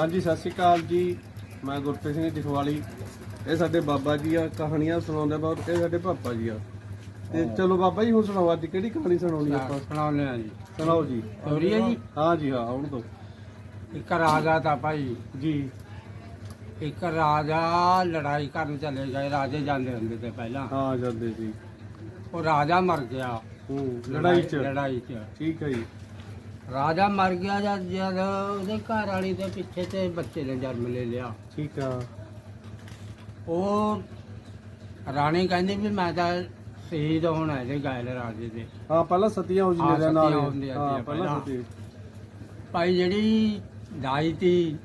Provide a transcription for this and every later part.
ਹਾਂਜੀ ਸਤਿ ਸ਼੍ਰੀ ਅਕਾਲ ਜੀ। ਮੈਂ ਗੁਰਪ੍ਰੀਤ ਸਿੰਘ ਜਖਵਾਲੀ। ਇਹ ਸਾਡੇ ਬਾਬਾ ਜੀ ਆ ਕਹਾਣੀਆਂ ਸੁਣਾਉਂਦੇ ਬਹੁਤ ਇਹ ਸਾਡੇ ਪਾਪਾ ਜੀ ਆ। ਤੇ ਚਲੋ ਬਾਬਾ ਜੀ ਹੁਣ ਸੁਣਾਓ ਅੱਜ ਕਿਹੜੀ ਕਹਾਣੀ ਸੁਣਾਉਣੀ ਆਪਾਂ? ਸੁਣਾਉਂਦੇ ਆ ਜੀ। ਸੁਣਾਓ ਜੀ। ਹੋ ਰਹੀ ਹੈ ਜੀ? ਹਾਂ ਜੀ ਹਾਂ ਆਉਣ ਦੋ ਇੱਕ ਰਾਜਾ ਤਾਂ ਭਾਈ ਜੀ। ਇੱਕ ਰਾਜਾ ਲੜਾਈ ਕਰਨ ਚਲੇ ਗਏ ਰਾਜੇ ਜਾਂਦੇ ਹੁੰਦੇ ਤੇ ਪਹਿਲਾਂ। ਹਾਂ ਜਾਂਦੇ ਸੀ। ਉਹ ਰਾਜਾ ਮਰ ਗਿਆ। ਹੂੰ ਲੜਾਈ ਚ। ਲੜਾਈ 'ਚ। ਠੀਕ ਹੈ ਜੀ। ਰਾਜਾ ਮਰ ਗਿਆ ਜਦ ਜਦ ਉਹਦੇ ਘਰ ਵਾਲੀ ਦੇ ਪਿੱਛੇ ਤੇ ਬੱਚੇ ਨੇ ਜਨਮ ਲੈ ਲਿਆ। ਠੀਕ ਆ। ਉਹ ਰਾਣੀ ਕਹਿੰਦੀ ਵੀ ਮੈਂ ਤਾਂ ਸ਼ਹੀਦ ਹੋਣਾ ਇਹਦੇ ਗਾਇਲ ਰਾਜੇ ਦੇ। ਹਾਂ ਪਹਿਲਾਂ ਸਤੀਆਂ ਹੋ ਜੀ ਹਾਂ, ਮੇਰੇ ਨਾਲ ਸਤੀਆਂ ਹੁੰਦੀਆਂ ਹਾਂ ਪਹਿਲਾਂ ਪਹਿਲਾਂ। ਸਤੀ ਭਾਈ ਜਿਹੜੀ ਦਾਈ ਤੀ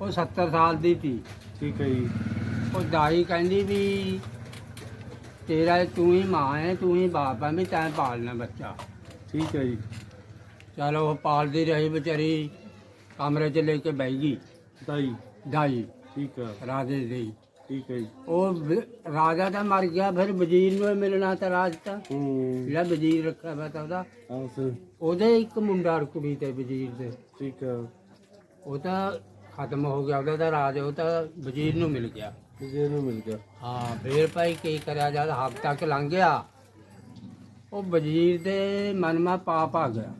ਉਹ 70 ਸਾਲ ਦੀ ਤੀ। ਠੀਕ ਹੈ ਜੀ। ਉਹ ਦਾਈ ਕਹਿੰਦੀ ਵੀ ਤੇਰਾ ਤੂੰ ਹੀ ਮਾਂ ਹੈ ਤੂੰ ਹੀ ਬਾਪ ਹੈ ਵੀ ਤੈਂ ਪਾਲਣਾ ਬੱਚਾ। ਠੀਕ ਹੈ ਜੀ। ਚਲੋ ਉਹ ਪਾਲਦੀ ਰਹੀ ਵਿਚਾਰੀ ਕਮਰੇ 'ਚ ਲੈ ਕੇ ਬਹਿ ਗਈ। ਤਾਈ ਦਾਈ। ਠੀਕ ਆ। ਰਾਜੇ ਦੀ। ਠੀਕ ਹੈ ਜੀ। ਉਹ ਵ- ਰਾਜਾ ਤਾਂ ਮਰ ਗਿਆ ਫਿਰ ਵਜ਼ੀਰ ਨੂੰ ਹੀ ਮਿਲਣਾ ਤਾਂ ਰਾਜ ਤਾਂ। ਹੂੰ। ਜਿਹੜਾ ਵਜ਼ੀਰ ਰੱਖਿਆ ਤਾਂ ਉਹਦਾ। ਹਾਂ ਸਰ ਉਹਦੇ ਇੱਕ ਮੁੰਡਾ ਔਰ ਕੁੜੀ ਤੇ ਵਜ਼ੀਰ ਦੇ। ਠੀਕ ਆ। ਉਹ ਤਾਂ ਖਤਮ ਹੋ ਗਿਆ ਉਹਦਾ ਤਾਂ ਰਾਜ ਉਹ ਤਾਂ ਵਜ਼ੀਰ ਨੂੰ ਮਿਲ ਗਿਆ। ਜੇ ਨੂੰ ਮਿਲ ਗਿਆ। ਹਾਂ ਫੇਰ ਭਾਈ ਕੀ ਕਰਿਆ ਜਦ ਹਫ਼ਤਾ ਕੁ ਲੰਘ ਗਿਆ ਉਹ ਵਜ਼ੀਰ ਦੇ ਮਨ ਮਾ ਪਾਪ ਆ ਗਿਆ।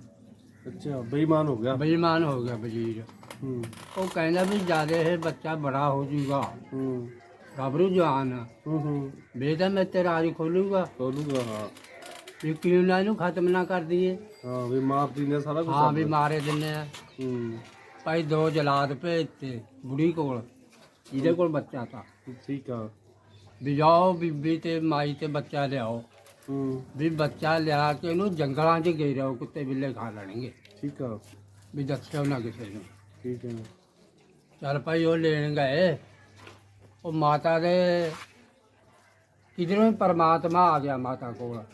ਅੱਛਾ ਬੇਈਮਾਨ ਹੋ ਗਿਆ। ਬੇਈਮਾਨ ਹੋ ਗਿਆ ਵਜ਼ੀਰ। ਹੂੰ। ਉਹ ਕਹਿੰਦਾ ਵੀ ਜਿਆਦੇ ਇਹ ਬੱਚਾ ਬੜਾ ਹੋ ਜਾਊਗਾ ਹੂੰ। ਗੱਭਰੂ ਜਵਾਨ ਹੂੰ ਹੂੰ। ਬੇਦਾ ਮੈਂ ਤੇ ਰਾਜ ਖੋਲੂਗਾ। ਖੋਲੂਗਾ ਹਾਂ। ਵੀ ਕਿਉਂ ਨਾ ਇਹਨੂੰ ਖਤਮ ਨਾ ਕਰ ਦਈਏ। ਹਾਂ ਵੀ ਮਾਪ ਦੀ ਨੇ ਸਾਰਾ ਕੁਝ ਹਾਂ ਵੀ ਮਾਰੇ ਦਿੰਨੇ ਆ। ਹੂੰ। ਭਾਈ ਦੋ ਜਲਾਦ ਭੇਜਤੇ ਬੁੜੀ ਕੋਲ ਜਿਹਦੇ ਕੋਲ ਬੱਚਾ ਤਾ। ਠੀਕ ਆ। ਵੀ ਜਾਓ ਬੀਬੀ ਤੇ ਮਾਈ ਤੇ ਬੱਚਾ ਲਿਆਓ। ਵੀ ਬੱਚਾ ਲਿਆ ਕੇ ਉਹਨੂੰ ਜੰਗਲਾਂ 'ਚ ਗਏ ਰਹੋ ਕੁੱਤੇ ਬਿੱਲੇ ਖਾ ਲੈਣਗੇ। ਠੀਕ ਆ। ਵੀ ਦੱਸਿਓ ਨਾ ਕਿਸੇ ਨੂੰ। ਠੀਕ ਹੈ ਚੱਲ ਭਾਈ ਉਹ ਲੈਣ ਗਏ। ਉਹ ਮਾਤਾ ਦੇ ਕਿਧਰੋਂ ਪਰਮਾਤਮਾ ਆ ਗਿਆ ਮਾਤਾ ਕੋਲ।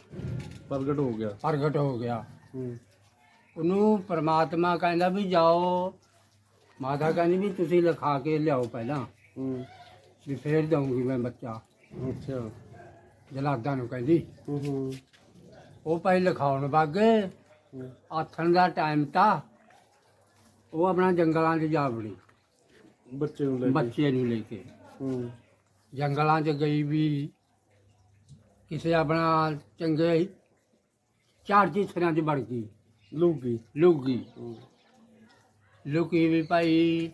ਪ੍ਰਗਟ ਹੋ ਗਿਆ। ਪ੍ਰਗਟ ਹੋ ਗਿਆ। ਹੂੰ। ਉਹਨੂੰ ਪਰਮਾਤਮਾ ਕਹਿੰਦਾ ਵੀ ਜਾਓ। ਮਾਤਾ ਕਹਿੰਦੀ ਵੀ ਤੁਸੀਂ ਲਿਖਾ ਕੇ ਲਿਆਓ ਪਹਿਲਾਂ। ਹੂੰ। ਵੀ ਫੇਰ ਦਊਂਗੀ ਮੈਂ ਬੱਚਾ। ਅੱਛਾ। ਜਲਾਦਾਂ ਨੂੰ ਕਹਿੰਦੀ। ਹੂੰ ਹੂੰ ਉਹ ਭਾਈ ਲਿਖਾਉਣ ਵਾਗੇ। ਆਥਣ ਦਾ ਟਾਈਮ ਤਾਂ ਉਹ ਆਪਣਾ ਜੰਗਲਾਂ 'ਚ ਜਾ ਵੜੀ। ਬੱਚੇ ਨੂੰ ਲੈ ਕੇ। ਬੱਚੇ ਨੂੰ ਲੈ ਕੇ। ਹੂੰ। ਜੰਗਲਾਂ 'ਚ ਗਈ ਵੀ ਕਿਸੇ ਆਪਣਾ ਚੰਗੇ ਝਾੜ ਝੀਥਰਾਂ 'ਚ ਵੜ ਗਈ। ਲੂਗੀ। ਲੁਕ ਹੂੰ। ਲੁਕੀ ਵੀ ਭਾਈ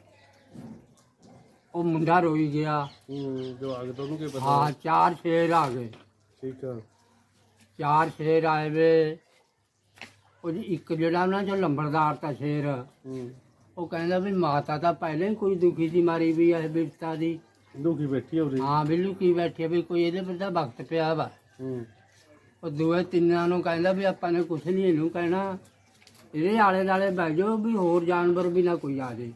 ਉਹ ਮੁੰਡਾ ਰੋਈ ਗਿਆ। ਹੂੰ ਜੋ ਆਗੇ ਤੁਹਾਨੂੰ ਕੀ ਪਤਾ। ਹਾਂ ਚਾਰ ਸ਼ੇਰ ਆ ਗਏ। ਠੀਕ ਆ। ਚਾਰ ਸ਼ੇਰ ਆਏ ਵੇ। ਉਹ ਜੀ ਇੱਕ ਜਿਹੜਾ ਉਹਨਾਂ ਚੋਂ ਲੰਬੜਦਾਰ ਤਾਂ ਸ਼ੇਰ। ਹੂੰ। ਉਹ ਕਹਿੰਦਾ ਵੀ ਮਾਤਾ ਤਾਂ ਪਹਿਲਾਂ ਹੀ ਕੋਈ ਦੁਖੀ ਦੀ ਮਾਰੀ ਵੀ ਹੈ ਬਿਰਤਾ ਦੀ। ਲੂਗੀ ਬੈਠੀ ਹੋ ਰਹੀ ਹਾਂ ਬਿੱਲੂ ਕੀ ਬੈਠੀ ਆ ਵੀ ਕੋਈ ਇਹਦੇ ਪਰ ਤਾਂ ਵਕਤ ਪਿਆ ਵਾ। ਹੂੰ। ਉਹ ਦੂਏ ਤਿੰਨਾਂ ਨੂੰ ਕਹਿੰਦਾ ਵੀ ਆਪਾਂ ਨੇ ਕੁਛ ਨਹੀਂ ਇਹਨੂੰ ਕਹਿਣਾ। ਇਹਦੇ ਆਲੇ ਦਾਲੇ ਬਹਿ ਜਾਓ ਵੀ ਹੋਰ ਜਾਨਵਰ ਵੀ ਨਾ ਕੋਈ ਆ ਜਾਏ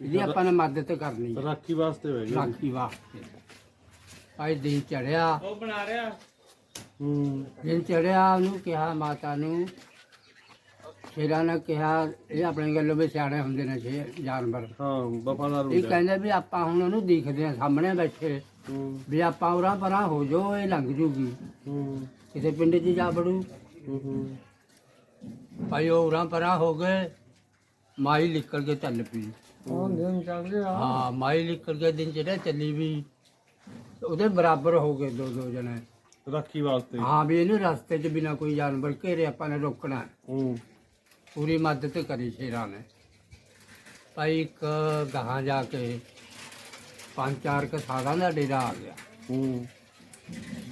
ਇਹਦੀ ਆਪਾਂ ਨੇ ਮਦਦ ਕਰਨੀ ਹੈ, ਰਾਖੀ ਵਾਸਤੇ ਹੋਏਗਾ ਰਾਖੀ ਵਾਸਤੇ। ਭਾਈ ਦਿਨ ਚੜਿਆ। ਹੂੰ ਦਿਨ ਚੜਿਆ ਉਹਨੂੰ ਕਿਹਾ ਮਾਤਾ ਨੂੰ। ਸ਼ੇਰਾਂ ਨੇ ਕਿਹਾ ਇਹ ਆਪਣੇ ਗੱਲੋਂ ਵੀ ਸਿਆਣੇ ਹੁੰਦੇ ਨੇ ਸ਼ੇਰ ਜਾਨਵਰ। ਹਾਂ ਵਫਾਦਾਰ ਇਹ ਹੁੰਦਾ ਕਹਿੰਦੇ ਵੀ ਆਪਾਂ ਹੁਣ ਉਹਨੂੰ ਦੇਖਦੇ ਆ ਸਾਹਮਣੇ ਬੈਠੇ। ਹੂੰ। ਵੀ ਆਪਾਂ ਉਰਾਂ ਪਰਾਂ ਹੋ ਜਾਓ ਇਹ ਲੰਘ ਜੂਗੀ। ਹੂੰ। ਕਿਸੇ ਪਿੰਡ 'ਚ ਜਾ ਵੜੂ। ਹੂੰ ਹੂੰ। ਭਾਈ ਉਹ ਉਰਾਂ ਪਰਾਂ ਹੋ ਗਏ ਮਾਈ ਨਿਕਲ ਕੇ ਚੱਲ ਪਈ। ਹਾਂ ਮਾਈ ਨਿਕਲ ਕੇ ਦਿਨ ਜਿਹੜਾ ਚੱਲੀ ਵੀ। ਉਹਦੇ ਬਰਾਬਰ ਹੋ ਗਏ ਦੋ ਦੋ ਜਣੇ। ਰਾਖੀ ਵਾਸਤੇ। ਹਾਂ ਵੀ ਇਹਨੂੰ ਰਸਤੇ 'ਚ ਬਿਨਾ ਕੋਈ ਜਾਨਵਰ ਘੇਰੇ ਆਪਾਂ ਨੇ ਰੋਕਣਾ। ਹੈ। ਹੂੰ ਪੂਰੀ ਮਦਦ ਕਰੀ ਸ਼ੇਰਾਂ ਨੇ। ਭਾਈ ਇੱਕ ਗਾਹਾਂ ਜਾ ਕੇ ਪੰਜ ਚਾਰ ਕ ਸਾਧਾਂ ਦਾ ਡੇਰਾ ਆ ਗਿਆ। ਹੂੰ।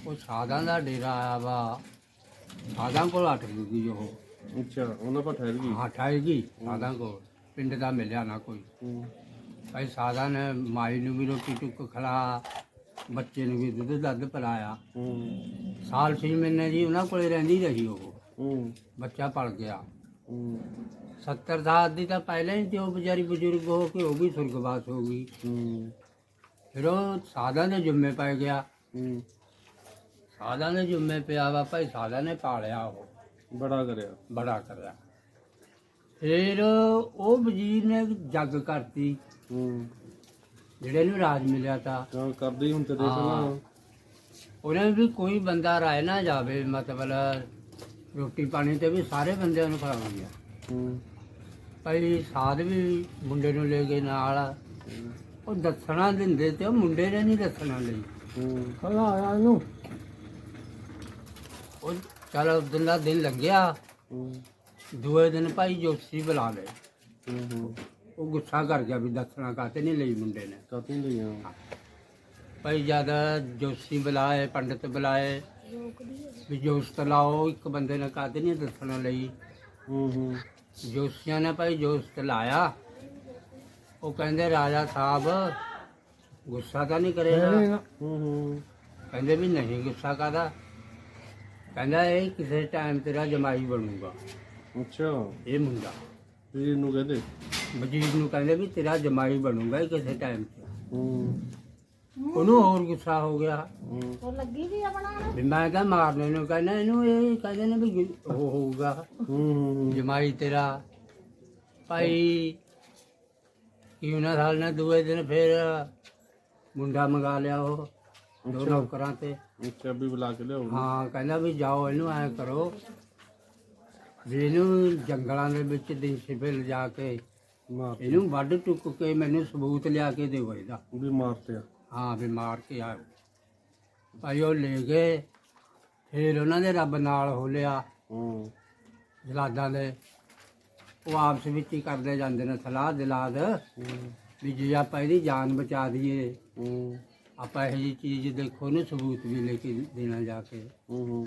ਉਹ ਸਾਧਾਂ ਦਾ ਡੇਰਾ ਆਇਆ ਵਾ। ਸਾਧਾਂ ਕੋਲ ਅਟ ਗਈ ਉਹ। ਅੱਛਾ ਉਹਨਾਂ ਪਰ ਠਹਿਰ ਗਈ? ਹਾਂ ਠਾਏਗੀ ਸਾਧਾਂ ਕੋਲ। ਪਿੰਡ ਦਾ ਮਿਲਿਆ ਨਾ ਕੋਈ। ਹੂੰ। ਭਾਈ ਸਾਧਾਂ ਨੇ ਮਾਈ ਨੂੰ ਵੀ ਰੋਟੀ ਟੁੱਕ ਖਿਲਾ ਬੱਚੇ ਨੂੰ ਵੀ ਦੁੱਧ ਦੱਧ ਪਿਲਾਇਆ ਹੂੰ। ਸਾਲ ਛੇ ਮਹੀਨੇ ਜੀ ਉਹਨਾਂ ਕੋਲੇ ਰਹਿੰਦੀ ਰਹੀ ਉਹ। ਹੂੰ। ਬੱਚਾ ਪਲ ਗਿਆ। ਹੂੰ। 70 ਸਾਲ ਦੀ ਤਾਂ ਪਹਿਲਾਂ ਹੀ ਤੇ ਉਹ ਵਿਚਾਰੀ ਬਜ਼ੁਰਗ ਹੋ ਕੇ ਉਹ ਵੀ ਸੁਰਗਵਾਸ ਹੋ ਗਈ। ਹੂੰ। ਫਿਰ ਉਹ ਸਾਧਾਂ ਦੇ ਜੁੰਮੇ ਪੈ ਗਿਆ। ਹੂੰ। ਸਾਧਾਂ ਦੇ ਜੁੰਮੇ ਪਿਆ ਵਾ ਭਾਈ ਸਾਧਾਂ ਨੇ ਪਾਲਿਆ ਉਹ। ਬੜਾ ਕਰਿਆ। ਬੜਾ ਕਰਿਆ। ਫਿਰ ਉਹ ਵਜ਼ੀਰ ਨੇ ਜੱਗ ਕਰਤੀ। ਹੂੰ। ਜਿਹੜੇ ਨੂੰ ਰਾਜ ਮਿਲਿਆ ਤਾਂ। ਹਾਂ ਕਰਦੇ ਹੀ ਹੁਣ ਤੇ ਦੇਖ ਹਾਂ। ਨਾ ਉਹਨੇ ਵੀ ਕੋਈ ਬੰਦਾ ਰਾਏ ਨਾ ਜਾਵੇ ਮਤਲਬ ਰੋਟੀ ਪਾਣੀ ਤੇ ਵੀ ਸਾਰੇ ਬੰਦਿਆਂ ਨੂੰ ਖਵਾਉਂਦੀ ਆ। ਹੂੰ। ਭਾਈ ਸਾਧ ਵੀ ਮੁੰਡੇ ਨੂੰ ਲੈ ਗਏ ਨਾਲ ਉਹ ਦੱਸਣਾ ਦਿੰਦੇ ਤੇ ਉਹ ਮੁੰਡੇ ਨੇ ਨਹੀਂ ਦੱਸਣਾ ਲਈ। ਹੂੰ। ਖਲਾ ਆਇਆ ਇਹਨੂੰ? ਉਹ ਚਲ ਉਸ ਦਿਨ ਦਾ ਦਿਨ ਲੰਘਿਆ ਹੂੰ। ਦੂਏ ਦਿਨ ਭਾਈ ਜੋਸ਼ੀ ਬੁਲਾ ਲਏ। ਹੂੰ ਹੂੰ। ਉਹ ਗੁੱਸਾ ਕਰ ਗਿਆ ਵੀ ਦੱਸਣਾ ਕਾਤੇ ਨਹੀਂ ਲਈ ਮੁੰਡੇ ਨੇ। ਕਾਤੋਂ ਲਈਆਂ ਭਾਈ ਜਦ ਜੋਸ਼ੀ ਬੁਲਾਏ ਪੰਡਿਤ ਬੁਲਾਏ ਵੀ ਜੋਸ਼ ਲਾਓ ਇੱਕ ਬੰਦੇ ਨੇ ਕਾਤੇ ਨਹੀਂ ਦੱਸਣਾ ਲਈ। ਹੂੰ ਹੂੰ। ਜੋਸ਼ੀਆਂ ਨੇ ਭਾਈ ਜੋਸ਼ ਲਾਇਆ। ਉਹ ਕਹਿੰਦੇ ਰਾਜਾ ਸਾਹਿਬ ਗੁੱਸਾ ਤਾਂ ਨਹੀਂ ਕਰੇਗਾ। ਹੂੰ ਹੂੰ। ਕਹਿੰਦੇ ਵੀ ਨਹੀਂ ਗੁੱਸਾ ਕਾਦਾ ਕਹਿੰਦਾ ਇਹ ਕਿਸੇ ਟਾਈਮ ਤੇਰਾ ਜਮਾਈ ਬਣੂਗਾ। ਅੱਛਾ। ਇਹ ਮੁੰਡਾ। ਵੀਰ ਨੂੰ ਕਹਦੇ? ਵਜ਼ੀਰ ਨੂੰ ਕਹਿੰਦੇ ਵੀ ਤੇਰਾ ਜਮਾਈ ਬਣੂਗਾ ਇਹ ਕਿਸੇ ਟਾਈਮ ਤੇ। ਹੂੰ। ਉਹਨੂੰ ਹੋਰ ਗੁੱਸਾ ਹੋ ਗਿਆ। ਹੂੰ। ਵੀ ਮੈਂ ਤਾਂ ਮਾਰਨੇ ਨੂੰ ਕਹਿੰਦਾ ਇਹਨੂੰ ਇਹ ਕਹਿੰਦੇ ਨੇ ਵੀ ਗੁ- ਉਹ ਹੋਊਗਾ। ਹੂੰ। ਹੂੰ ਜਮਾਈ ਤੇਰਾ। ਭਾਈ ਕੀ ਉਹਨਾਂ ਸਾਲ ਨੇ ਦੂਏ ਦਿਨ ਫਿਰ ਮੁੰਡਾ ਮੰਗਾ ਲਿਆ ਉਹ ਦੋ ਅੱਛਾ। ਨੌਕਰਾਂ ਤੇ। ਅੱਛਾ ਵੀ ਬੁਲਾ ਕੇ ਲਿਆਓ। ਹਾਂ ਕਹਿੰਦਾ ਵੀ ਜਾਓ ਇਹਨੂੰ ਐ ਕਰੋ। ਵੀ ਇਹਨੂੰ ਜੰਗਲਾਂ ਦੇ ਵਿੱਚ ਦਿਨ ਸਿਪੇ ਲਿਜਾ ਕੇ ਮਾਰ ਇਹਨੂੰ ਵੱਢ ਟੁੱਕ ਕੇ ਮੈਨੂੰ ਸਬੂਤ ਲਿਆ ਕੇ ਦਿਓ ਇਹਦਾ ਵੀ ਮਾਰਤੇ ਆ। ਹਾਂ ਵੀ ਮਾਰ ਕੇ ਆਇਓ। ਭਾਈ ਉਹ ਲੈ ਗਏ ਫਿਰ ਉਹਨਾਂ ਦੇ ਰੱਬ ਨਾਲ ਹੋ ਲਿਆ ਹੂੰ। ਜਲਾਦਾਂ ਦੇ। ਉਹ ਆਪਸ ਵਿੱਚ ਹੀ ਕਰਦੇ ਜਾਂਦੇ ਨੇ ਸਲਾਹ ਦਿਲਾਦ ਹੂੰ। ਵੀ ਜੇ ਆਪਾਂ ਇਹਦੀ ਜਾਨ ਬਚਾ ਦਈਏ ਹੂੰ। ਆਪਾਂ ਇਹੋ ਜਿਹੀ ਚੀਜ਼ ਦੇਖੋ ਨੂੰ ਸਬੂਤ ਵੀ ਲੈ ਕੇ ਦੇਣਾ ਜਾ ਕੇ। ਹੂੰ ਹੂੰ।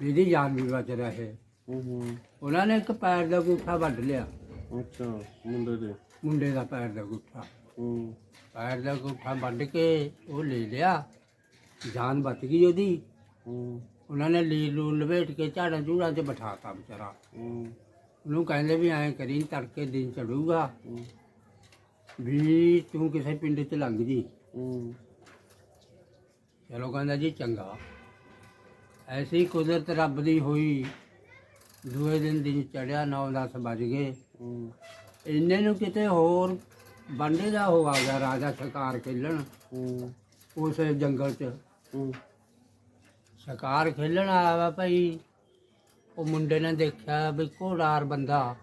ਵੀ ਇਹਦੀ ਜਾਨ ਵੀ ਬਚ ਰਹੇ। ਹੂੰ ਹੂੰ ਉਹਨਾਂ ਨੇ ਇੱਕ ਪੈਰ ਦਾ ਗੁੱਠਾ ਵੱਢ ਲਿਆ। ਅੱਛਾ ਮੁੰਡੇ ਦੇ। ਮੁੰਡੇ ਦਾ ਪੈਰ ਦਾ ਗੁੱਠਾ। ਹੂੰ। ਪੈਰ ਦਾ ਗੁੱਠਾ ਵੱਢ ਕੇ ਉਹ ਲੈ ਲਿਆ। ਜਾਨ ਬਚ ਗਈ ਉਹਦੀ। ਹੂੰ। ਉਹਨਾਂ ਨੇ ਲੀਰ ਲੂਰ ਲਪੇਟ ਕੇ ਝਾੜਾਂ ਝੂੜਾਂ 'ਚ ਬਿਠਾਤਾ ਵਿਚਾਰਾ। ਹੂੰ। ਉਹਨੂੰ ਕਹਿੰਦੇ ਵੀ ਐਂ ਕਰੀ ਤੜਕੇ ਦਿਨ ਚੜੂਗਾ। ਹੂੰ। ਵੀ ਤੂੰ ਕਿਸੇ ਪਿੰਡ 'ਚ ਲੰਘ ਜੀ ਹੂੰ। ਚਲੋ ਕਹਿੰਦਾ ਜੀ ਚੰਗਾ। ਐਸੀ ਕੁਦਰਤ ਰੱਬ ਦੀ ਹੋਈ। ਦੂਏ ਦਿਨ ਦਿਨ ਚੜਿਆ 9-10 ਵੱਜ ਗਏ। ਹੂੰ। ਇੰਨੇ ਨੂੰ ਕਿਤੇ ਹੋਰ ਬਾਂਡੇ ਦਾ ਹੋ ਆ ਗਿਆ ਰਾਜਾ ਸ਼ਿਕਾਰ ਖੇਲਣ। ਹੂੰ। ਉਸ ਜੰਗਲ 'ਚ। ਹੂੰ। ਸ਼ਿਕਾਰ ਖੇਲਣ ਆਇਆ ਵਾ ਭਾਈ। ਉਹ ਮੁੰਡੇ ਨੇ ਦੇਖਿਆ ਵੀ ਘੋੜਾਰ ਬੰਦਾ।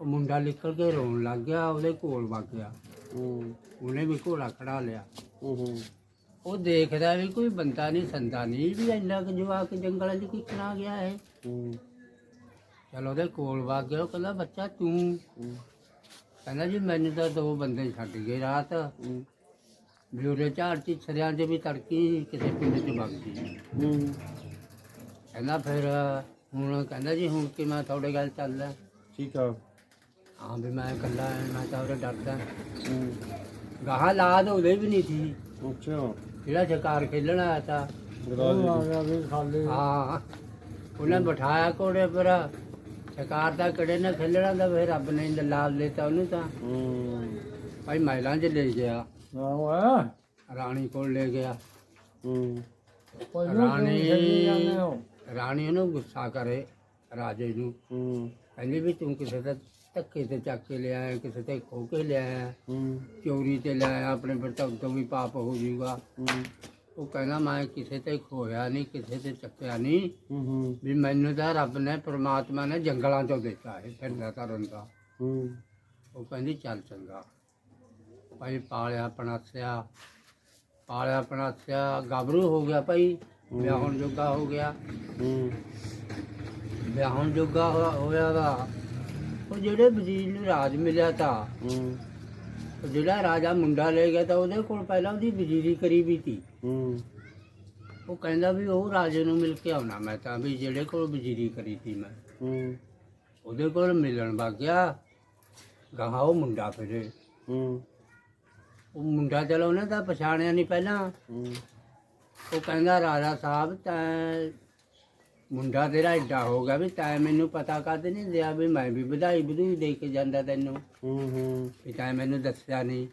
ਉਹ ਮੁੰਡਾ ਨਿਕਲ ਕੇ ਰੋਣ ਲੱਗ ਗਿਆ ਉਹਦੇ ਕੋਲ ਵਗ ਗਿਆ। ਹੂੰ। ਉਹਨੇ ਵੀ ਘੋੜਾ ਖੜਾ ਲਿਆ। ਹੂੰ ਉਹ ਦੇਖਦਾ ਵੀ ਕੋਈ ਬੰਦਾ ਨਹੀਂ ਸੰਦਾ ਨਹੀਂ ਵੀ ਇੰਨਾ ਕੁ ਜਵਾਕ ਜੰਗਲਾਂ 'ਚ ਕਿੱਕਣਾ ਗਿਆ ਹੈ। ਹੂੰ। ਚਲੋ ਉਹਦੇ ਕੋਲ ਵਗ ਗਿਆ ਉਹ ਕਹਿੰਦਾ ਬੱਚਾ ਤੂੰ ਹੂੰ। ਕਹਿੰਦਾ ਜੀ ਮੈਨੂੰ ਤਾਂ ਦੋ ਬੰਦੇ ਛੱਡ ਗਏ ਰਾਤ। ਹੂੰ। ਵੀ ਉਹਦੇ ਝਾੜ ਚ ਸਰਿਆਂ 'ਚ ਵੀ ਤੜਕੀ ਕਿਸੇ ਪਿੰਡ 'ਚ ਵਗ ਗਈ। ਹੂੰ। ਕਹਿੰਦਾ ਫਿਰ ਹੁਣ ਕਹਿੰਦਾ ਜੀ ਹੁਣ ਕਿ ਮੈਂ ਤੁਹਾਡੇ ਗੱਲ ਚੱਲਦਾ ਠੀਕ ਆ। ਹਾਂ ਵੀ ਮੈਂ ਇਕੱਲਾ ਐ ਮੈਂ ਤਾਂ ਉਹਦੇ ਡਰਦਾ। ਹੂੰ। ਗਾਹਾਂ ਲਾਦ ਉਹਦੇ ਵੀ ਨਹੀਂ ਸੀ। ਅੱਛਾ। ਜਿਹੜਾ ਸ਼ਿਕਾਰ ਖੇਲਣ ਆਇਆ ਤਾ। ਰਾਜ ਹਾਂ। ਉਹਨੇ ਬਿਠਾਇਆ ਘੋੜੇ ਪਰ। ਸ਼ਿਕਾਰ ਦਾ ਕਿਹੜੇ ਨੇ ਖੇਲਣਾ ਦਾ ਫਿਰ ਰੱਬ ਨੇ ਲਾਲ ਦਿੱਤਾ ਉਹਨੂੰ ਤਾਂ। ਹੂੰ। ਭਾਈ ਮਹਿਲਾਂ 'ਚ ਲੈ ਗਿਆ। ਰਾਣੀ ਕੋਲ ਲੈ ਗਿਆ। ਹੂੰ। ਰਾਣੀ ਰਾਣੀ ਉਹਨੂੰ ਗੁੱਸਾ ਕਰੇ ਰਾਜੇ ਨੂੰ। ਹੂੰ। ਕਹਿੰਦੀ ਵੀ ਤੂੰ ਕਿਸੇ ਦਾ ਧੱਕੇ ਤੇ ਚੱਕ ਕੇ ਲਿਆਇਆ ਕਿਸੇ ਤੇ ਖੋ ਕੇ ਲਿਆਇਆ। ਹੂੰ। ਚੋਰੀ ਤੇ ਲਿਆਇਆ ਆਪਣੇ ਫਿਰ ਤਾਂ ਉਦੋਂ ਵੀ ਪਾਪ ਹੋ ਜਾਊਗਾ। ਹੂੰ। ਉਹ ਕਹਿੰਦਾ ਮੈਂ ਕਿਸੇ ਤੇ ਖੋਇਆ ਨਹੀਂ ਕਿਸੇ ਤੇ ਚੱਕਿਆ ਨਹੀਂ ਹੂੰ ਹੂੰ। ਵੀ ਮੈਨੂੰ ਤਾਂ ਰੱਬ ਨੇ ਪ੍ਰਮਾਤਮਾ ਨੇ ਜੰਗਲਾਂ ਚੋਂ ਦਿੱਤਾ ਹੈ ਫਿਰਦਾ ਕਰਨ ਦਾ। ਹੂੰ। ਉਹ ਕਹਿੰਦੀ ਚੱਲ ਚੰਗਾ। ਭਾਈ ਪਾਲਿਆ ਪਣਾਸਿਆ ਪਾਲਿਆ ਪਣਾਸਿਆ ਗਾਬਰੂ ਹੋ ਗਿਆ ਭਾਈ। ਵਿਆਹਣ ਜੋਗਾ ਹੋ ਗਿਆ। ਹੂੰ। ਵਿਆਹਣ ਜੋਗਾ ਹੋਇਆ ਵਾ। ਉਹ ਜਿਹੜੇ ਵਜ਼ੀਰ ਨੂੰ ਰਾਜ ਮਿਲਿਆ ਤਾ ਹੂੰ। ਜਿਹੜਾ ਰਾਜਾ ਮੁੰਡਾ ਲੈ ਗਿਆ ਤਾਂ ਉਹਦੇ ਕੋਲ ਪਹਿਲਾਂ ਉਹਦੀ ਵਜ਼ੀਰੀ ਕਰੀ ਵੀ ਤੀ। ਹੂੰ। ਉਹ ਕਹਿੰਦਾ ਵੀ ਉਹ ਰਾਜੇ ਨੂੰ ਮਿਲ ਕੇ ਆਉਣਾ ਮੈਂ ਤਾਂ ਵੀ ਜਿਹੜੇ ਕੋਲ ਵਜ਼ੀਰੀ ਕਰੀ ਤੀ ਮੈਂ। ਹੂੰ। ਉਹਦੇ ਕੋਲ ਮਿਲਣ ਵਗ ਗਿਆ। ਗਾਹਾਂ ਉਹ ਮੁੰਡਾ ਫਿਰੇ। ਹੂੰ। ਉਹ ਮੁੰਡਾ ਚਲੋ ਉਹਨੇ ਤਾਂ ਪਛਾਣਿਆ ਨਹੀਂ ਪਹਿਲਾਂ। ਹੂੰ। ਉਹ ਕਹਿੰਦਾ ਰਾਜਾ ਸਾਹਿਬ ਤੈਂ ਮੁੰਡਾ ਤੇਰਾ ਏਡਾ ਹੋ ਗਿਆ ਵੀ ਤੈਂ ਮੈਨੂੰ ਪਤਾ ਕਦ ਨਹੀਂ ਦਿਆ ਵੀ ਮੈਂ ਵੀ ਵਧਾਈ ਵਧੂਈ ਦੇ ਕੇ ਜਾਂਦਾ ਤੈਨੂੰ। ਹੂੰ ਹੂੰ। ਵੀ ਤੈਂ ਮੈਨੂੰ ਦੱਸਿਆ ਨਹੀਂ।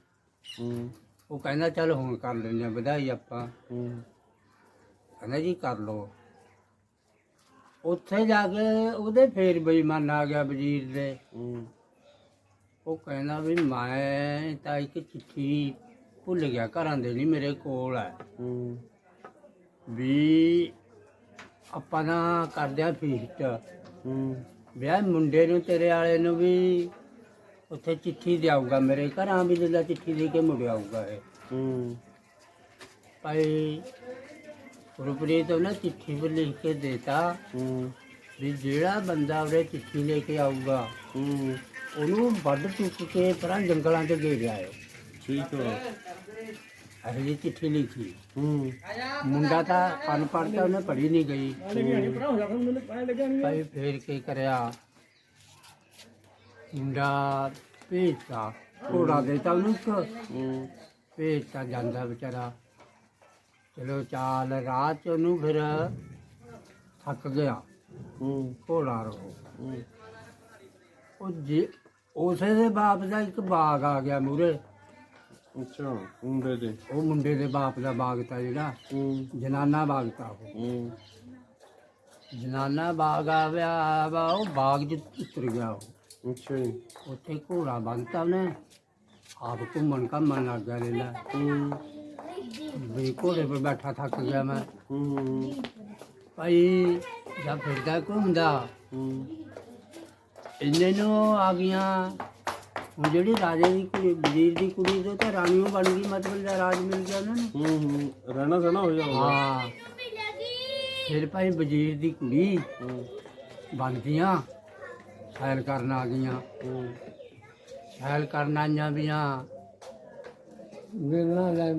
ਹੂੰ। ਉਹ ਕਹਿੰਦਾ ਚੱਲ ਹੁਣ ਕਰ ਲੈਂਦੇ ਹਾਂ ਵਧਾਈ ਆਪਾਂ। ਹੂੰ। ਕਹਿੰਦਾ ਜੀ ਕਰ ਲਓ। ਉੱਥੇ ਜਾ ਕੇ ਉਹਦੇ ਫੇਰ ਬੇਈਮਾਨ ਆ ਗਿਆ ਵਜ਼ੀਰ ਦੇ। ਹੂੰ। ਉਹ ਕਹਿੰਦਾ ਵੀ ਮੈਂ ਤਾਂ ਇੱਕ ਚਿੱਠੀ ਭੁੱਲ ਗਿਆ ਘਰਾਂ ਦੇ ਨਹੀਂ ਮੇਰੇ ਕੋਲ ਹੈ। ਹੂੰ। ਵੀ ਆਪਾਂ ਨਾ ਕਰਦੇ ਆ ਫੀਸਟ ਹੂੰ। ਵਿਆਹ ਮੁੰਡੇ ਨੂੰ ਤੇਰੇ ਵਾਲੇ ਨੂੰ ਵੀ ਉੱਥੇ ਚਿੱਠੀ ਦੇ ਆਊਗਾ ਮੇਰੇ ਘਰਾਂ ਵੀ ਲੈ ਚਿੱਠੀ ਦੇ ਕੇ ਮੁੜ ਆਊਗਾ ਇਹ। ਹੂੰ। ਭਾਈ ਗੁਰਪ੍ਰੀਤ ਉਹਨੇ ਚਿੱਠੀ ਪਰ ਲਿਖ ਕੇ ਦੇਤਾ ਹੂੰ। ਵੀ ਜਿਹੜਾ ਬੰਦਾ ਉਹਦੇ ਚਿੱਠੀ ਲੈ ਕੇ ਆਊਗਾ ਹੂੰ। ਉਹਨੂੰ ਵੱਢ ਚੁੱਕ ਕੇ ਪਰਾਂ ਜੰਗਲਾਂ 'ਚ ਗੇਰਿਆ ਹੈ ਠੀਕ ਹੈ। ਜਿਹੀ ਚਿੱਠੀ ਲਿਖੀ। ਹੂੰ। ਮੁੰਡਾ ਤਾਂ ਅਨਪੜ੍ਹ ਤਾਂ ਉਹਨੇ ਪੜ੍ਹੀ ਨਹੀਂ ਗਈ। ਭਾਈ ਫੇਰ ਕੀ ਕਰਿਆ? ਮੁੰਡਾ ਭੇਜਤਾ ਘੋੜਾ ਦੇਤਾ ਉਹਨੂੰ ਇੱਕ। ਹੂੰ। ਭੇਜਤਾ ਜਾਂਦਾ ਵਿਚਾਰਾ। ਚਲੋ ਚਾਲ ਰਾਤ 'ਚ ਉਹਨੂੰ ਫਿਰ ਥੱਕ ਗਿਆ। ਹੂੰ। ਘੋੜਾ ਰੋ। ਹੂੰ। ਉਹ ਜੇ ਉਸੇ ਦੇ ਬਾਪ ਦਾ ਇੱਕ ਬਾਗ ਆ ਗਿਆ ਮੂਰੇ ਅੱਛਾ ਹੁੰਦੇ ਦੇ। ਉਹ ਮੁੰਡੇ ਦੇ ਬਾਪ ਦਾ ਬਾਗ ਤਾਂ ਜਿਹੜਾ ਹੂੰ। ਜਨਾਨਾ ਬਾਗ ਤਾਂ ਉਹ। ਹੂੰ। ਜਨਾਨਾ ਬਾਗ ਆ ਗਿਆ ਵਾ ਉਹ ਬਾਗ 'ਚ ਉਤਰ ਗਿਆ ਉਹ। ਅੱਛਾ ਜੀ। ਉੱਥੇ ਘੋੜਾ ਬੰਨਤਾ ਉਹਨੇ। ਆਪ ਘੁੰਮਣ ਘਾਮਣ ਲੱਗ ਗਿਆ ਰੇਲਾ ਹੂੰ। ਵੀ ਘੋੜੇ 'ਤੇ ਬੈਠਾ ਥੱਕ ਗਿਆ ਮੈਂ। ਹੂੰ ਭਾਈ ਜਦ ਫਿਰਦਾ ਘੁੰਮਦਾ। ਹੂੰ। ਇੰਨੇ ਨੂੰ ਆ ਗਈਆਂ ਹੁਣ ਜਿਹੜੀ ਰਾਜੇ ਦੀ ਕੁੜੀ ਵਜ਼ੀਰ ਦੀ ਕੁੜੀ ਤੋਂ ਤਾਂ ਰਾਣੀਓ ਬਣ ਗਈ ਮਤਲਬ ਦਾ ਰਾਜ ਮਿਲ ਗਿਆ ਉਹਨਾਂ ਨੂੰ। ਹੂੰ ਹੂੰ ਰਹਿਣਾ ਸਹਿਣਾ ਹੋ ਜਾਊਗਾ। ਹਾਂ। ਫਿਰ ਭਾਈ ਵਜ਼ੀਰ ਦੀ ਕੁੜੀ ਹੂੰ। ਬਣ ਗਈਆਂ ਸੈਰ ਕਰਨ ਆ ਗਈਆਂ। ਹੂੰ। ਸੈਰ ਕਰਨ ਆਈਆਂ ਵੀਆਂ।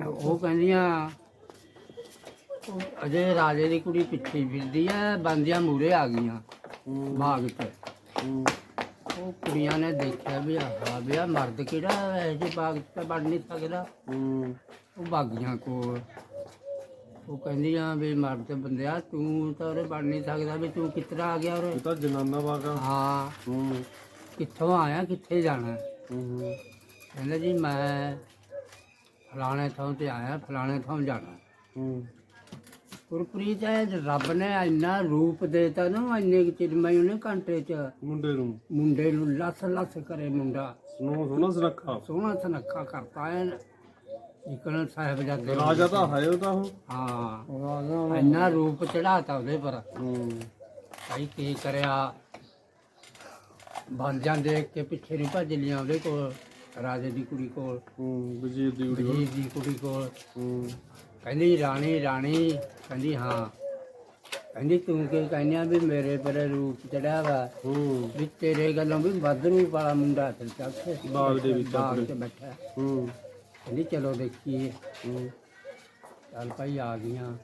ਉਹ ਕਹਿੰਦੀਆਂ ਉਹ ਅਜੇ ਰਾਜੇ ਦੀ ਕੁੜੀ ਪਿੱਛੇ ਫਿਰਦੀ ਐ ਬੰਦੀਆਂ ਮੂਰੇ ਆ ਗਈਆਂ ਹੂੰ। ਬਾਗ 'ਚ ਹੂੰ। ਉਹ ਕੁੜੀਆਂ ਨੇ ਦੇਖਿਆ ਵੀ ਆਹ ਵੀ ਆਹ ਮਰਦ ਕਿਹੜਾ ਹੈ ਜੇ ਬਾਗ 'ਚ ਤਾਂ ਵੜ ਨਹੀਂ ਸਕਦਾ। ਹੂੰ। ਉਹ ਬਾਗੀਆਂ ਕੋਲ। ਉਹ ਕਹਿੰਦੀਆਂ ਵੀ ਮਰਦ ਬੰਦਿਆ ਤੂੰ ਤਾਂ ਉਰੇ ਵੜ ਨਹੀਂ ਸਕਦਾ ਵੀ ਤੂੰ ਕਿੱਧਰ ਆ ਗਿਆ ਉਰੇ? ਇਹ ਤਾਂ ਜਨਾਨਾ ਬਾਗਾ ਹਾਂ। ਹੂੰ। ਕਿੱਥੋਂ ਆਇਆ ਕਿੱਥੇ ਜਾਣਾ? ਹੂੰ। ਕਹਿੰਦਾ ਜੀ ਮੈਂ ਫਲਾਣੇ ਥਾਂ ਤੇ ਆਇਆ ਫਲਾਣੇ ਥਾਂ ਜਾਣਾ। ਹੂੰ। ਗੁਰਪ੍ਰੀਤ ਹੈ ਰੱਬ ਨੇ ਇੰਨਾ ਰੂਪ ਦੇਤਾ ਨਾ ਇੰਨੇ ਕੁ ਚਿਰ ਮੈਂ ਉਹਨੇ ਘੰਟੇ ਚ ਮੁੰਡੇ ਨੂੰ। ਮੁੰਡੇ ਨੂੰ ਲੱਸ ਲੱਸ ਕਰੇ ਮੁੰਡਾ। ਸੋਹਣਾ ਸੋਹਣਾ ਸੁਨੱਖਾ। ਸੋਹਣਾ ਸੁਨੱਖਾ ਕਰਤਾ ਹੈ ਇਕਣ ਸਾਹਿਬ ਜਾਦੇ ਰਾਜਾ ਤਾਂ ਹੈ ਉਹ ਤਾਂ ਉਹ। ਹਾਂ। ਇੰਨਾ ਰੂਪ ਚੜਾਤਾ ਉਹਦੇ ਪਰ। ਹੂੰ। ਭਾਈ ਕੀ ਕਰਿਆ? ਬਣ ਜਾਂਦੇ ਕੇ ਪਿੱਛੇ ਨਹੀਂ ਭੱਜ ਲਿਆ ਉਹਦੇ ਕੋਲ ਰਾਜੇ ਦੀ ਕੁੜੀ ਕੋਲ। ਹੂੰ ਵਜ਼ੀਰ ਦੀ ਉੜੀ ਵਜ਼ੀਰ ਦੀ ਕੁੜੀ ਕੋਲ। ਹੂੰ। ਕਹਿੰਦੀ ਰਾਣੀ ਰਾਣੀ। ਕਹਿੰਦੀ ਹਾਂ। ਕਹਿੰਦੀ ਤੂੰ ਕੀ ਕਹਿੰਦੀ ਆ ਵੀ ਮੇਰੇ ਪਰ ਰੂਪ ਚੜਿਆ ਵਾ? ਹੂੰ। ਵੀ ਤੇਰੇ ਗੱਲੋਂ ਵੀ ਵੱਧ ਰੂਪ ਵਾਲਾ ਮੁੰਡਾ ਤੇ ਚੱਕ ਬਾਗ ਦੇ ਵਿੱਚ ਬਾਗ ਬੈਠਾ। ਹੂੰ। ਕਹਿੰਦੀ ਚਲੋ ਦੇਖੀਏ। ਹੂੰ। ਚੱਲ ਭਾਈ ਆ ਗਈਆਂ।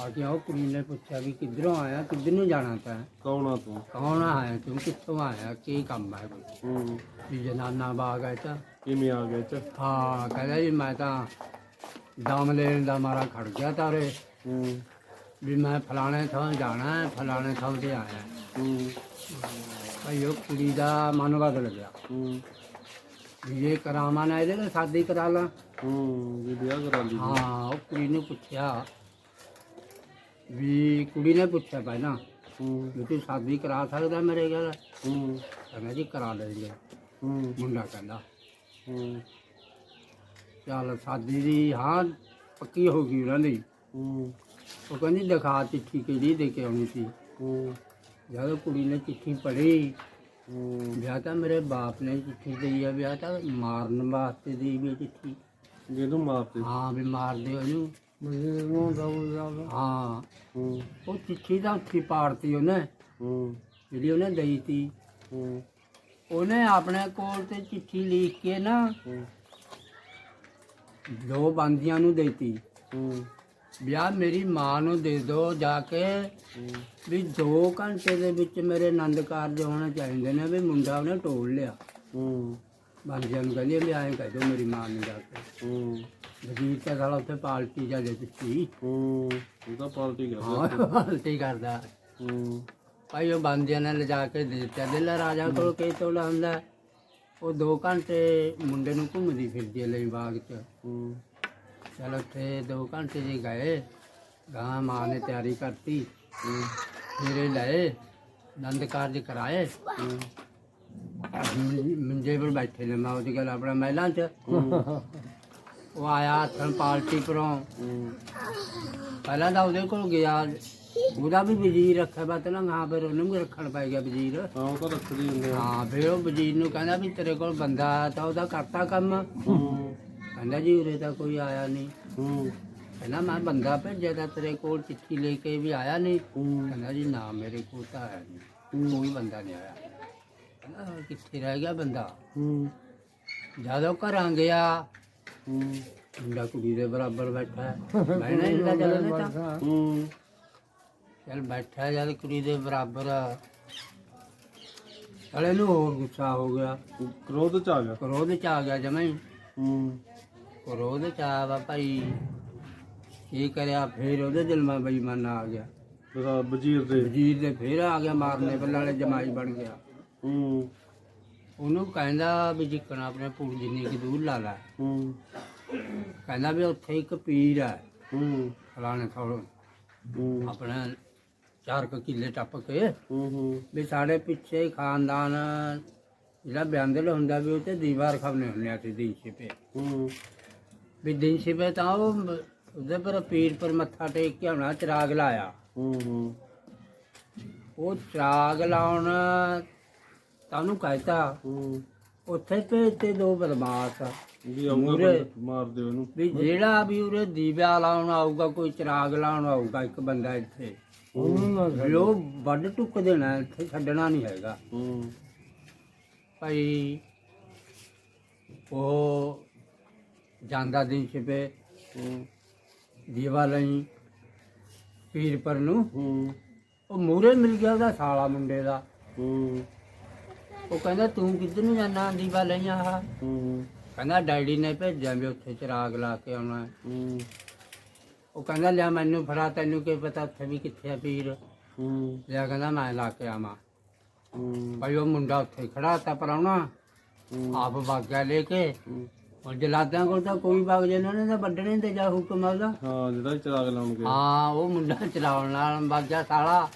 ਆ ਕੇ ਉਹ ਕੁੜੀ ਨੇ ਪੁੱਛਿਆ ਵੀ ਕਿੱਧਰੋਂ ਆਇਆ ਕਿੱਧਰ ਨੂੰ ਜਾਣਾ ਤੈਂ? ਕੌਣ ਆ ਤੂੰ? ਕੌਣ ਆਇਆ ਤੂੰ? ਕਿੱਥੋਂ ਆਇਆ? ਕੀ ਕੰਮ ਹੈ ਕੋਈ? ਹੂੰ। ਵੀ ਜਨਾਨਾ ਬਾਗ ਹੈ ਤਾਂ। ਕਿਵੇਂ ਆ ਗਿਆ ਚ ਹਾਂ ਕਹਿੰਦਾ ਜੀ ਮੈਂ ਤਾਂ ਦਮ ਲੈਣ ਦਾ ਮਾਰਾ ਖੜ ਗਿਆ ਤਾਰੇ। ਹੂੰ। ਵੀ ਮੈਂ ਫਲਾਣੇ ਥਾਂ ਜਾਣਾ ਹੈ ਫਲਾਣੇ ਥਾਂ ਤੇ ਆਇਆ। ਹੂੰ। ਭਾਈ ਉਹ ਕੁੜੀ ਦਾ ਮਨ ਬਦਲ ਗਿਆ। ਹੂੰ। ਵੀ ਇਹ ਕਰਾਵਾਂ ਨਾ ਇਹਦੇ ਨਾਲ ਸ਼ਾਦੀ ਕਰਾ ਲਾਂ। ਹੂੰ ਵੀ ਵਿਆਹ ਕਰਾ ਲਈ। ਹਾਂ ਉਹ ਕੁੜੀ ਨੂੰ ਪੁੱਛਿਆ। ਵੀ ਕੁੜੀ ਨੇ ਪੁੱਛਿਆ ਪਹਿਲਾਂ ਹੂੰ। ਵੀ ਤੂੰ ਸ਼ਾਦੀ ਕਰਾ ਸਕਦਾ ਮੇਰੇ ਨਾਲ ਹੂੰ। ਕਹਿੰਦਾ ਜੀ ਕਰਾ ਲੈਂਗੇ ਹੂੰ। ਮੁੰਡਾ ਕਹਿੰਦਾ। ਹੂੰ। ਚੱਲ ਸ਼ਾਦੀ ਦੀ ਹਾਂ ਪੱਕੀ ਹੋ ਗਈ ਉਹਨਾਂ ਦੀ। ਹੂੰ। ਉਹ ਕਹਿੰਦੀ ਦਿਖਾ ਚਿੱਠੀ ਕਿਹੜੀ ਦੇ ਕੇ ਆਉਣੀ ਸੀ। ਹੂੰ। ਜਦੋਂ ਕੁੜੀ ਨੇ ਚਿੱਠੀ ਪੜ੍ਹੀ ਹੂੰ। ਵਿਆਹ ਤਾਂ ਮੇਰੇ ਬਾਪ ਨੇ ਚਿੱਠੀ ਦਈ ਆ ਵਿਆਹ ਤਾਂ ਮਾਰਨ ਵਾਸਤੇ ਦੀ ਵੀ ਚਿੱਠੀ। ਜਿਹਨੂੰ ਮਾਰਤੇ ਹਾਂ ਵੀ ਮਾਰ ਦਿਓ ਇਹਨੂੰ ਹਾਂ। ਹੂੰ। ਉਹ ਚਿੱਠੀ ਤਾਂ ਉੱਥੇ ਪਾੜਤੀ ਉਹਨੇ। ਹੂੰ। ਜਿਹੜੀ ਉਹਨੇ ਦਈ ਹੂੰ। ਉਹਨੇ ਆਪਣੇ ਕੋਲ ਤੇ ਚਿੱਠੀ ਲਿਖ ਕੇ ਨਾ ਹੂੰ। ਦੋ ਬੰਦੀਆਂ ਨੂੰ ਦੇਤੀ। ਹੂੰ ਵਿਆਹ ਮੇਰੀ ਮਾਂ ਨੂੰ ਦੇ ਦਿਓ ਜਾ ਕੇ ਵੀ 2 ਘੰਟੇ ਦੇ ਵਿੱਚ ਮੇਰੇ ਆਨੰਦ ਕਾਰਜ ਹੋਣੇ ਚਾਹੀਦੇ ਨੇ ਵੀ ਮੁੰਡਾ ਉਹਨੇ ਟੋਲ ਲਿਆ। ਹੂੰ ਬੰਦਿਆਂ ਨੂੰ ਕਹਿੰਦੀ ਵੀ ਐਂ ਕਹਿ ਦਿਓ ਮੇਰੀ ਮਾਂ ਨੂੰ ਜਾ ਕੇ। ਹੂੰ ਵਜ਼ੀਰ ਤਾਂ ਸਾਲਾ ਉੱਥੇ ਪਾਲਟੀ ਜਾ ਦੇ ਦਿੱਤੀ। ਹੂੰ ਉਹ ਤਾਂ ਪਾਰਟੀ ਕਰ ਹਾਂ ਪਾਲਟੀ ਕਰਦਾ। ਹੂੰ। ਭਾਈ ਉਹ ਬੰਦਿਆਂ ਨੇ ਲਿਜਾ ਕੇ ਦੇ ਦਿੱਤਾ। ਦਿਲ ਰਾਜਾ ਕੋਲ ਕਈ ਤੋਲਾ ਹੁੰਦਾ। ਉਹ 2 ਘੰਟੇ ਮੁੰਡੇ ਨੂੰ ਘੁੰਮਦੀ ਫਿਰਦੀ ਹੈ ਲਈ ਬਾਗ 'ਚ। ਹੂੰ ਚਲ ਉੱਥੇ 2 ਘੰਟੇ ਜੇ ਗਏ, ਗਾਂ ਮਾਂ ਨੇ ਤਿਆਰੀ ਕਰਤੀ ਹੂੰ ਫੇਰੇ ਲਏ ਨੰਦ ਕਾਰਜ ਕਰਾਏ। ਹੂੰ ਮੰਜੇ ਪਰ ਬੈਠੇ ਨੇ ਮੈਂ ਉਹਦੀ ਗੱਲ ਆਪਣਾ ਮਹਿਲਾਂ 'ਚ। ਹੂੰ ਉਹ ਆਇਆ ਹੱਥਾਂ ਪਾਲਟੀ ਪਰੋਂ। ਪਹਿਲਾਂ ਤਾਂ ਉਹਦੇ ਕੋਲ ਗਿਆ ਉਹਦਾ ਵੀ ਵਜ਼ੀਰ ਰੱਖਿਆ ਤੇ ਨਾ ਹਾਂ ਫਿਰ ਉਹਨੂੰ ਵੀ ਰੱਖਣ ਪੈ ਗਿਆ ਵਜ਼ੀਰ। ਹਾਂ ਉਹ ਤਾਂ ਰੱਖਦੇ ਹੁੰਦੇ ਆ। ਹਾਂ ਫਿਰ ਉਹ ਵਜ਼ੀਰ ਨੂੰ ਕਹਿੰਦਾ ਵੀ ਤੇਰੇ ਕੋਲ ਬੰਦਾ ਆਇਆ ਤਾਂ ਉਹਦਾ ਕਰਤਾ ਕੰਮ। ਹੂੰ। ਕਹਿੰਦਾ ਜੀ ਉਰੇ ਤਾਂ ਕੋਈ ਆਇਆ ਨਹੀਂ। ਹੂੰ। ਕਹਿੰਦਾ ਮੈਂ ਬੰਦਾ ਭੇਜਿਆ ਤਾਂ ਤੇਰੇ ਕੋਲ ਚਿੱਠੀ ਲੈ ਕੇ ਵੀ ਆਇਆ ਨਹੀਂ। ਹੂੰ। ਕਹਿੰਦਾ ਜੀ ਨਾ ਮੇਰੇ ਕੋਲ ਤਾਂ ਆਇਆ ਨਹੀਂ। ਕੋਈ ਬੰਦਾ ਨਹੀਂ ਆਇਆ। ਕਹਿੰਦਾ ਕਿੱਥੇ ਰਹਿ ਗਿਆ ਬੰਦਾ? ਹੂੰ। ਜਦੋਂ ਘਰਾਂ ਗਿਆ। ਹੂੰ। ਮੁੰਡਾ ਕੁੜੀ ਦੇ ਬਰਾਬਰ ਬੈਠਾ। ਹੈ ਮੈਂ ਨਹੀਂ ਇਹਦਾ ਚੱਲਣੇ ਤਾਂ ਹੂੰ। ਚੱਲ ਬੈਠਾ ਜਦ ਕੁੜੀ ਦੇ ਬਰਾਬਰ। ਚਲੇ ਨੂੰ ਹੋਰ ਗੁੱਸਾ ਹੋ ਗਿਆ। ਕ੍ਰੋਧ ਚ ਆ ਗਿਆ। ਕ੍ਰੋਧ ਚ ਆ ਗਿਆ ਜਮਾਂ ਹੀ। ਕ੍ਰੋਧ ਚ ਆ ਵਾ ਭਾਈ। ਕੀ ਕਰਿਆ? ਫੇਰ ਉਹਦੇ ਦਿਲ ਮਾ ਬੇਈਮਾਨ ਆ ਗਿਆ। ਤੇਰਾ ਵਜ਼ੀਰ ਦੇ। ਵਜ਼ੀਰ ਦੇ ਫੇਰ ਆ ਗਿਆ ਮਾਰਨੇ ਬੱਲਾਂ ਵਾਲੇ ਜਮਾਈ ਬਣ ਗਿਆ। ਹੂੰ। ਉਹਨੂੰ ਕਹਿੰਦਾ ਵੀ ਜਿੱਕਣ ਆਪਣੇ ਪੁਲ ਜਿੰਨੀ ਕਿ ਦੂਰ ਲਾ ਲੈ। ਹੂੰ। ਕਹਿੰਦਾ ਵੀ ਉੱਥੇ ਇੱਕ ਪੀਰ ਹੈ। ਹੂੰ। ਫਲਾਣੇ ਥੋੜ ਹੂੰ। ਆਪਣਾ ਚਾਰ ਕੁ ਕਿੱਲੇ ਟੱਪ ਕੇ। ਹੂੰ ਹੂੰ। ਵੀ ਸਾਡੇ ਪਿੱਛੇ ਖਾਨਦਾਨ ਜਿਹੜਾ ਬਿਆੰਦਲ ਹੁੰਦਾ ਵੀ ਉਹ ਤੇ ਦੀਵਾਰ ਖਾਣੇ ਹੁੰਦੇ ਆ ਤੇ ਦਿਨ ਛਿਪੇ। ਹੂੰ। ਵੀ ਦਿਨ ਛਿਪੇ ਤਾਂ ਉਹ ਉਹਦੇ ਪਰ ਪੀਰ ਪਰ ਮੱਥਾ ਟੇਕ ਕੇ ਆਉਣਾ ਚਿਰਾਗ ਲਾਇਆ। ਹੂੰ ਹੂੰ। ਉਹ ਚਿਰਾਗ ਲਾਉਣ ਤਾਂ ਉਹਨੂੰ ਕਹਿਤਾ ਹੂੰ। ਉੱਥੇ ਭੇਜ ਤੇ ਦੋ ਬਦਮਾਸ਼। ਵੀ ਮੂਹਰੇ। ਬੰਦਾ, ਮਾਰ ਦਿਓ ਇਹਨੂੰ ਵੀ ਜਿਹੜਾ ਵੀ ਉਰੇ ਦੀਵਾ ਲਾਉਣ ਆਊਗਾ ਕੋਈ ਚਿਰਾਗ ਲਾਉਣ ਆਊਗਾ ਇੱਕ ਬੰਦਾ ਇੱਥੇ। ਵੀ ਉਹ ਵੱਡ ਟੁੱਕ ਦੇਣਾ ਇੱਥੇ ਛੱਡਣਾ ਨਹੀਂ ਹੈਗਾ। ਹੂੰ। ਭਾਈ ਉਹ ਜਾਂਦਾ ਦਿਨ ਛਿਪੇ ਹੂੰ। ਦੀਵਾ ਲਈ ਪੀਰ ਪਰ ਨੂੰ। ਹੂੰ। ਉਹ ਮੂਰੇ ਮਿਲ ਗਿਆ ਉਹਦਾ ਸਾਲਾ ਮੁੰਡੇ ਦਾ। ਹੂੰ। ਉਹ ਕਹਿੰਦਾ ਤੂੰ ਕਿੱਧਰ ਨੂੰ ਜਾਣਾ ਦੀਵਾ ਲਈਆਂ ਆ ਹੂੰ। ਕਹਿੰਦਾ ਡੈਡੀ ਨੇ ਭੇਜਿਆ ਵੀ ਉੱਥੇ ਚਿਰਾਗ ਲਾ ਕੇ ਆਉਣਾ ਹੈ। ਉਹ ਕਹਿੰਦਾ ਲਿਆ ਮੈਨੂੰ ਫੜਾ ਤੈਨੂੰ ਕੀ ਪਤਾ ਉੱਥੇ ਵੀ ਕਿੱਥੇ ਆ ਪੀਰ? ਹੂੰ। ਲਿਆ ਕਹਿੰਦਾ ਮੈਂ ਲਾ ਕੇ ਆਵਾਂ। ਹੂੰ। ਭਾਈ ਉਹ ਮੁੰਡਾ ਉੱਥੇ ਖੜਾ ਤਾ ਪਰਾਉਣਾ। ਆਪ ਭਾਗਿਆ ਲੈ ਕੇ। ਉਹ ਜਲਾਦਾਂ ਕੋਲ ਤਾਂ ਕੋਈ ਵਗ ਜੇ ਉਹਨਾਂ ਨੇ ਤਾਂ ਵੱਢਣੇ ਤੇ ਜਾ ਹੁਕਮ ਉਹਦਾ। ਹਾਂ ਜਿਹੜਾ ਚਿਰਾਗ ਲਾਉਣਗੇ ਹਾਂ ਉਹ ਮੁੰਡਾ ਚਲਾਉਣ ਨਾਲ ਵਗਿਆ ਸਾਲਾ।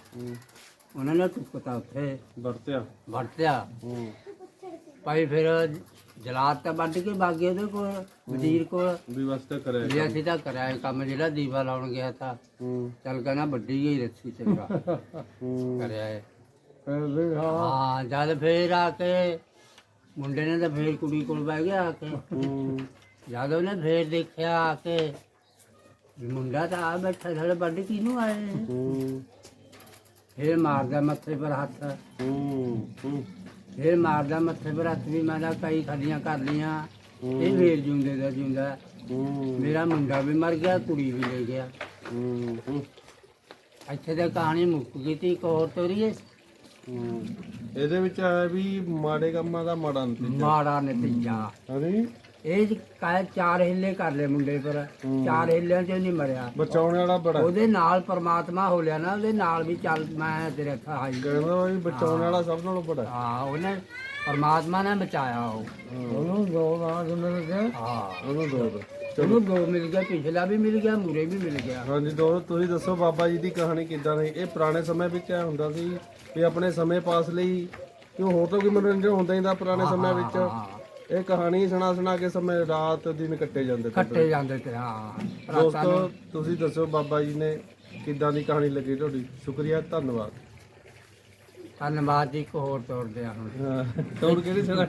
ਉਹਨਾਂ ਨੇ ਟੁੱਕਤਾ ਉੱਥੇ ਵਰਤਿਆ। ਵਰਤਿਆ। ਹੂੰ। ਭਾਈ ਫਿਰ ਜਲਾਦ ਤਾਂ ਵੱਢ ਕੇ ਭਾਗੇ ਉਹਦੇ ਕੋਲ ਵਜ਼ੀਰ ਕੋਲ। ਵੀ ਵਾਸਤੇ ਕਰਿਆ ਤਾਂ ਕਰਿਆ ਇਹ ਕੰਮ ਜਿਹੜਾ ਦੀਵਾ ਲਾਉਣ ਗਿਆ ਤਾਂ। ਹੂੰ। ਚੱਲ ਕਹਿੰਦਾ ਵੱਡੀ ਗਈ ਰੱਸੀ ਚੰਗਾ। ਹੂੰ। ਕਰਿਆ ਇਹ। ਹਾਂ। ਜਦ ਫੇਰ ਆ ਕੇ ਮੁੰਡੇ ਨੇ ਤਾਂ ਫੇਰ ਕੁੜੀ ਕੋਲ ਬਹਿ ਗਿਆ ਆ ਕੇ। ਹੂੰ। ਜਦ ਉਹਨੇ ਫੇਰ ਦੇਖਿਆ ਆ ਕੇ ਵੀ ਮੁੰਡਾ ਤਾਂ ਆ ਬੈਠਾ ਥੜੇ ਵੱਢ ਕਿਹਨੂੰ ਆਏ? ਹੂੰ। ਫੇਰ ਮਾਰਦਾ ਮੱਥੇ ਪਰ ਹੱਥ। ਹੂੰ ਹੂੰ। ਫੇਰ ਮਾਰਦਾ ਮੱਥੇ ਪਰ ਹੱਥ ਵੀ ਮੈਂ ਤਾਂ ਕਈ ਖੜੀਆਂ ਕਰ ਲੀਆਂ ਇਹ ਫੇਰ ਜਿਉਂਦੇ ਦਾ ਜਿਉਂਦਾ। ਮੇਰਾ ਮੁੰਡਾ ਵੀ ਮਰ ਗਿਆ ਕੁੜੀ ਵੀ ਲੈ ਗਿਆ। ਇੱਥੇ ਤਾਂ ਕਹਾਣੀ ਮੁੱਕ ਗਈ ਤੀ ਇੱਕ ਹੋਰ ਤੋਰੀਏ। ਇਹਦੇ ਵਿੱਚ ਆਇਆ ਵੀ ਮਾੜੇ ਕੰਮਾਂ ਦਾ ਮਾੜਾ ਨਤੀਜਾ। ਮਾੜਾ ਨਤੀਜਾ। ਹਾਂਜੀ। ਇਹ ਕਾਇ ਚਾਰ ਹਿੱਲੇ ਕਰ ਲਏ ਮੁੰਡੇ ਪਰ। ਚਾਰ ਹਿੱਲਿਆਂ 'ਚ ਨਹੀਂ ਮਰਿਆ। ਬਚਾਉਣ ਵਾਲਾ ਬੜਾ। ਉਹਦੇ ਨਾਲ ਪਰਮਾਤਮਾ ਹੋ ਲਿਆ ਨਾ ਉਹਦੇ ਨਾਲ ਵੀ ਚੱਲ ਮੈਂ ਤੇਰੇ ਖਾਈ ਕਹਿੰਦਾ ਵੀ ਬਚਾਉਣ ਵਾਲਾ ਸਭ ਨਾਲੋਂ ਬੜਾ। ਹਾਂ ਉਹਨੇ ਪਰਮਾਤਮਾ ਨੇ ਬਚਾਇਆ ਉਹ। ਉਹਨੂੰ ਦੋ ਨਾਲ ਮਿਲ ਗਏ ਹਾਂ। ਉਹਨੂੰ ਦੋ ਦੋ ਉਹਨੂੰ ਦੋ ਮਿਲ ਗਿਆ ਪਿਛਲਾ ਵੀ ਮਿਲ ਗਿਆ ਮੂਰੇ ਵੀ ਮਿਲ ਗਿਆ। ਹਾਂਜੀ ਦੋ ਤੁਸੀਂ ਦੱਸੋ ਬਾਬਾ ਜੀ ਦੀ ਕਹਾਣੀ ਕਿੱਦਾਂ ਰਹੀ? ਇਹ ਪੁਰਾਣੇ ਸਮੇਂ ਵਿੱਚ ਇਹ ਹੁੰਦਾ ਸੀ ਵੀ ਆਪਣੇ ਸਮੇਂ ਪਾਸ ਲਈ ਕਿ ਹੋਰ ਤਾਂ ਕੋਈ ਮਨੋਰੰਜਨ ਹੁੰਦਾ ਹੀ ਦਾ ਪੁਰਾਣੇ ਸਮੇਂ ਵਿੱਚ। ਇਹ ਕਹਾਣੀ ਸੁਣਾ ਸੁਣਾ ਕੇ ਸਮੇਂ ਰਾਤ ਦਿਨ ਕੱਟੇ ਜਾਂਦੇ ਤੇ ਕੱਟੇ ਜਾਂਦੇ ਤੇ ਹਾਂ। ਰਾਤਾਂ ਦੋਸਤੋ ਨੂੰ। ਤੁਸੀਂ ਦੱਸੋ ਬਾਬਾ ਜੀ ਨੇ ਕਿੱਦਾਂ ਦੀ ਕਹਾਣੀ ਲੱਗੀ ਤੁਹਾਡੀ? ਸ਼ੁਕਰੀਆ ਧੰਨਵਾਦ। ਧੰਨਵਾਦ ਜੀ ਇੱਕ ਹੋਰ ਤੋੜਦੇ ਆ ਹੁਣ। ਹਾਂ ਤੋੜ ਕਿਹੜੀ ਸੁਣਾ।